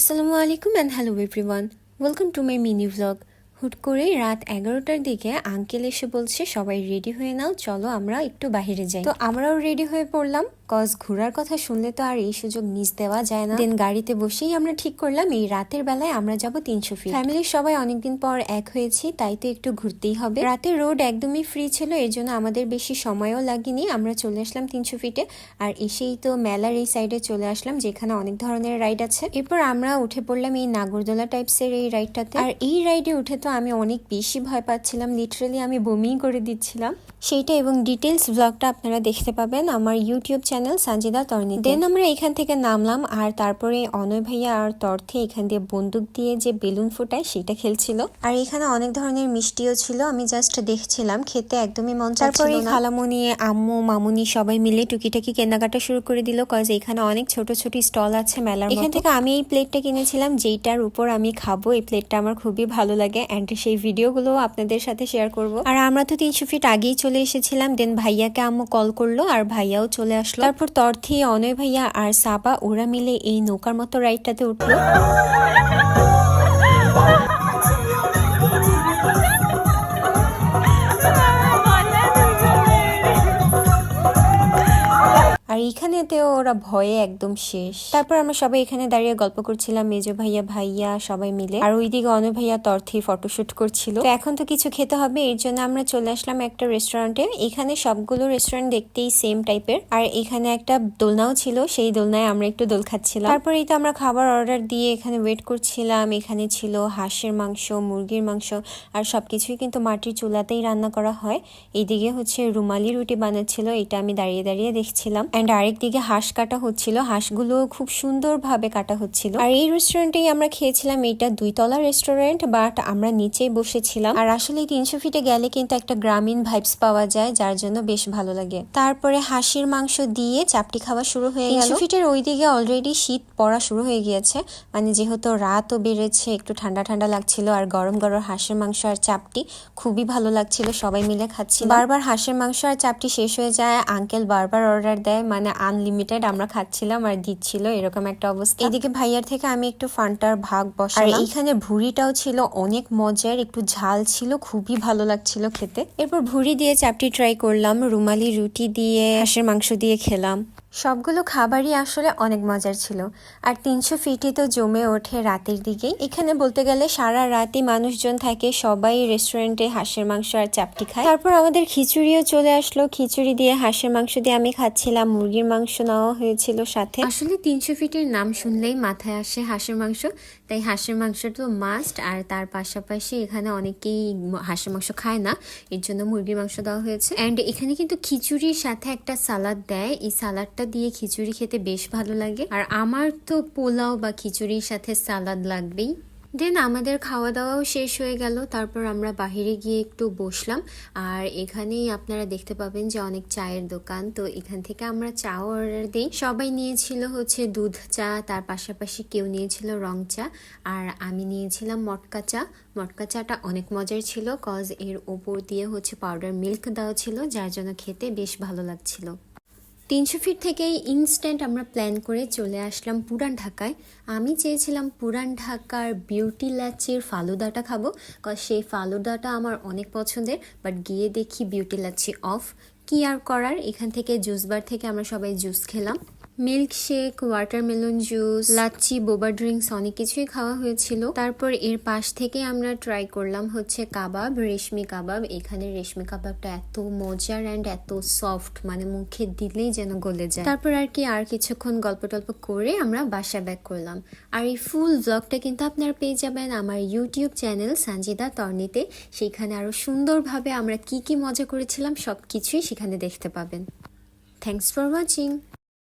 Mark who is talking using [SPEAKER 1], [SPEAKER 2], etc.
[SPEAKER 1] আসসালামু আলাইকুম and hello everyone welcome to my mini vlog হুট করে রাত এগারোটার দিকে আঙ্কেল এসে বলছে, সবাই রেডি হয়ে নাও, চলো আমরা একটু বাহিরে যাই। তো আমরাও রেডি হয়ে পড়লাম। কজ ঘোরার কথা শুনলে তো আর এই সুযোগ মিস দেওয়া যায় না। দেন গাড়িতে বসেই আমরা ঠিক করলাম, এই রাতের বেলায় আমরা যাব তিনশো ফিট ফ্যামিলির সবাই অনেকদিন পর এক হয়েছি, তাই তো একটু ঘুরতেই হবে। রাতের রোড একদমই ফ্রি ছিল, এর জন্য আমাদের বেশি সময়ও লাগেনি। আমরা চলে আসলাম তিনশো ফিটে আর এসেই তো মেলার এই সাইডে চলে আসলাম, যেখানে অনেক ধরনের রাইড আছে। এরপর আমরা উঠে পড়লাম এই নাগরদোলা টাইপসের এই রাইডটাতে আর এই রাইডে উঠে তো আমি অনেক বেশি ভয় পাচ্ছিলাম লিটারালি আমি বমি করে দিচ্ছিলাম। সেইটা এবং ডিটেলস ব্লগটা আপনারা দেখতে পাবেন। আমার ইউটিউব চ্যানেল সানজিদা তর্নি দেন। আমরা এখান থেকে নামলাম আর তারপরে অনয় ভাইয়া আর তর্থে এখান দিয়ে বন্দুক দিয়ে যে বেলুন ফোটায় সেটা খেলছিল। আর এখানে অনেক ধরনের মিষ্টিও ছিল আমি জাস্ট দেখছিলাম খেতে একদমই মন তারপরে খালামুনি আম্মু মামুনি সবাই মিলে টুকিটাকি কেনাকাটা শুরু করে দিল কজ এখানে অনেক ছোট ছোট স্টল আছে মেলার এখান থেকে আমি এই প্লেটটা কিনেছিলাম যেইটার উপর আমি খাব এই প্লেটটা আমার খুবই ভালো লাগে অ্যান্ড সেই ভিডিওগুলো আপনাদের সাথে শেয়ার করব। আর আমরা তো তিনশো ফিট আগেই চলে এসেছিলাম দেন ভাইয়াকে আম্মু কল করল আর ভাইয়াও চলে আসলো। তারপর তর্থি অনয় ভাইয়া আর সাবা ওরা মিলে এই নৌকার মতো রাইডটাতে উঠল। এইখানেতেও ওরা ভয়ে একদম শেষ। তারপর আমরা সবাই এখানে দাঁড়িয়ে গল্প করছিলাম, মেজো ভাইয়া ভাইয়া সবাই মিলে। আর ওইদিকে অনু ভাইয়া তর্থি ফটোশুট করছিল। তো এখন তো কিছু খেতে হবে, এর জন্য আমরা চলে আসলাম একটা রেস্টুরেন্টে এখানে সবগুলো রেস্টুরেন্ট দেখতেই সেম টাইপের আর এখানে একটা দোলনাও ছিল, সেই দোলনায় আমরা একটু দোল খাচ্ছিলাম। তারপর এই তো আমরা খাবার অর্ডার দিয়ে এখানে ওয়েট করছিলাম। এখানে ছিল হাঁসের মাংস, মুরগির মাংস, আর সবকিছুই কিন্তু মাটির চুলাতেই রান্না করা হয়। এইদিকে হচ্ছে রুমালি রুটি বানাচ্ছিল, এটা আমি দাঁড়িয়ে দাঁড়িয়ে দেখছিলাম। অ্যান্ড আরেকদিকে হাঁস কাটা হচ্ছিল। হাঁসগুলো খুব সুন্দরভাবে কাটা হচ্ছিল। আর এই রেস্টুরেন্টেই আমরা খেয়েছিলাম, এটা দুইতলা রেস্টুরেন্ট বাট আমরা নিচে বসেছিলাম। আর আসলে তিনশো ফিটে গেলে কিন্তু একটা গ্রামীণ ভাইবস পাওয়া যায়, যার জন্য বেশ ভালো লাগে। তারপরে হাঁসির মাংস দিয়ে চাপটি খাওয়া শুরু হয়ে গেল। তিনশো ফিটের ওইদিকে অলরেডি শীত পড়া শুরু হয়ে গিয়েছে। মানে যেহেতু রাতও বেড়েছে, একটু ঠান্ডা ঠান্ডা লাগছিল, আর গরম গরম হাঁসের মাংস আর চাপটি খুবই ভালো লাগছিল, সবাই মিলে খাচ্ছি বারবার হাঁসের মাংস আর চাপটি শেষ হয়ে যায় আঙ্কেল বারবার অর্ডার দেয় মানে আনলিমিটেড আমরা খাচ্ছিলাম আর দিচ্ছিল এরকম একটা অবস্থা। এদিকে ভাইয়ার থেকে আমি একটু ফান্টার ভাগ বসাই আর এইখানে ভুড়িটাও ছিল অনেক মজার একটু ঝাল ছিল খুবই ভালো লাগছিল খেতে। এরপর ভুড়ি দিয়ে চাপটি ট্রাই করলাম রুমালি রুটি দিয়ে হাঁসের মাংস দিয়ে খেলাম। সবগুলো খাবারই আসলে অনেক মজার ছিল। আর তিনশো ফিটই তো জমে ওঠে রাতের দিকেই। এখানে বলতে গেলে সারা রাতই মানুষজন থাকে, সবাই রেস্টুরেন্টে হাঁসের মাংস আর চাপটি খায়। তারপর আমাদের খিচুড়িও চলে আসলো। খিচুড়ি দিয়ে, হাঁসের মাংস দিয়ে আমি খাচ্ছিলাম। মুরগির মাংস নেওয়া হয়েছিল সাথে। আসলে তিনশো ফিটের নাম শুনলেই মাথায় আসে হাঁসের মাংস। তাই হাঁসের মাংস তো মাস্ট আর তার পাশাপাশি এখানে অনেকেই হাঁসের মাংস খায় না। এর জন্য মুরগির মাংস দেওয়া হয়েছে। অ্যান্ড এখানে কিন্তু খিচুড়ির সাথে একটা সালাদ দেয়। এই সালাদটা দিয়ে খিচুড়ি খেতে বেশ ভালো লাগে। আর আমার তো পোলাও বা খিচুড়ির সাথে সালাদ লাগবেই। দেন আমাদের খাওয়া দাওয়াও শেষ হয়ে গেল। তারপর আমরা বাহিরে গিয়ে একটু বসলাম। আর এখানেই আপনারা দেখতে পাবেন যে অনেক চায়ের দোকান। তো এখান থেকে আমরা চা অর্ডার দিই। সবাই নিয়েছিল হচ্ছে দুধ চা, তার পাশাপাশি কেউ নিয়েছিল রং চা। আর আমি নিয়েছিলাম মটকা চা। মটকা চাটা অনেক মজার ছিল কজ এর ওপর দিয়ে হচ্ছে পাউডার মিল্ক দেওয়া ছিল, যার জন্য খেতে বেশ ভালো লাগছিল। তিনশো ফিট থেকেই ইনস্ট্যান্ট আমরা প্ল্যান করে চলে আসলাম পুরান ঢাকায়। আমি চেয়েছিলাম পুরান ঢাকার বিউটি লাচির ফালুদাটা খাব কারণ সেই ফালুদাটা আমার অনেক পছন্দের। বাট গিয়ে দেখি বিউটি লাচি অফ কি আর করার? এখান থেকে জুস বার থেকে আমরা সবাই জুস খেলাম। Milk shake watermelon juice lassi boba drinks অনেক কিছুই খাওয়া হয়েছিল। তারপর এর পাশ থেকে আমরা ট্রাই করলাম হচ্ছে কাবাব, রেশমি কাবাব। এখানে রেশমি কাবাবটা এত মজার অ্যান্ড এত সফট মানে মুখে দিলেই যেন গলে যায়। তারপর আর কি, আর কিছুক্ষণ গল্প টল্প করে আমরা বাসা ব্যাক করলাম। আর এই ফুল ব্লগটা কিন্তু আপনারা পেয়ে যাবেন আমার ইউটিউব চ্যানেল সানজিদা তর্নিতে। সেখানে আরও সুন্দরভাবে আমরা কি কি মজা করেছিলাম সব কিছুই সেখানে দেখতে পাবেন। Thanks for watching